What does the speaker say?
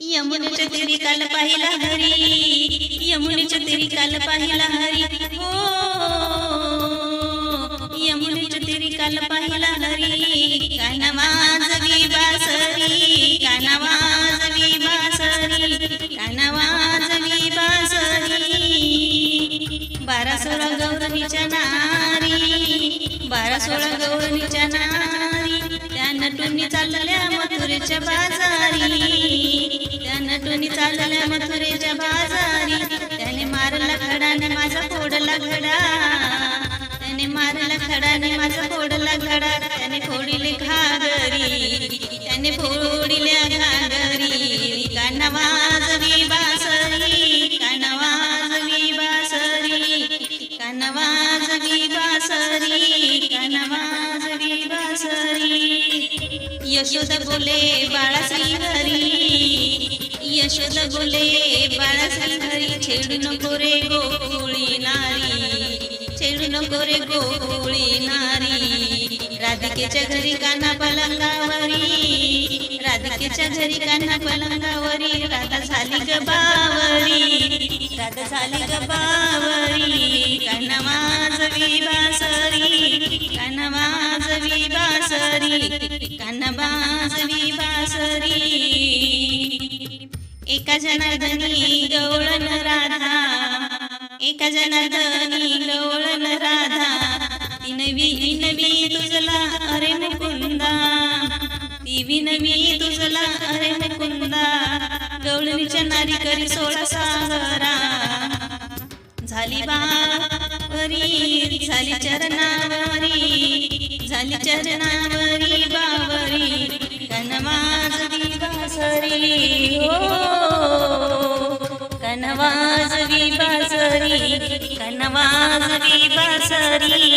यमुनेच्या तिरी काल पाहिला हरी यमुनेच्या तिरी काल पाहिला हरी. हो यमुनेच्या तिरी काल पाहिला हरी. काना वाजवी बासरी काना वाजवी बासरी काना वाजवी बासरी. बारा सोळा गौरणीच्या नारी बारा सोळा गौरणीच्या नारी त्या नटून चालल्या मधुरच्या बाजारी. चालल्या मथुरेच्या बाजारी त्याने मारला खडाने माझा फोडला घडा त्याने मारला खडाने माझा फोडला घडा त्याने फोडिले घागरी त्याने फोडिल्या घागरी. काना वाजवी बासरी काना वाजवी बासरी. काना वाजवी बासरी काना वाजवी बासरी. यशोदा बोले बाळा हरी. यशोद बोले बाळा हरी छेडू नको रे गोकुळी नारी छेडू नको रे गोकुळी नारी. राधिकेच्या घरी काना पलंगावरी राधिकेच्या घरी काना पलंगावरी राधा झाली ग बावरी राधा झाली ग बावरी काना वाजवी बासरी काना वाजवी बासरी काना वाजवी बासरी. एका जनार्दनी गवळण राधा. एका जनार्दनी गवळण राधा. ती नवी विनवी तुझला अरे मुकुंदा. ती विनवी तुझला अरे मुकुंदा. गवळणीच्या नारी करी सोळा सागरा झाली बारी झाली चरणावरी. झाली चरणावरी बा. बासरी हो. कनवाजवी बासरी कनवाजवी बासरी.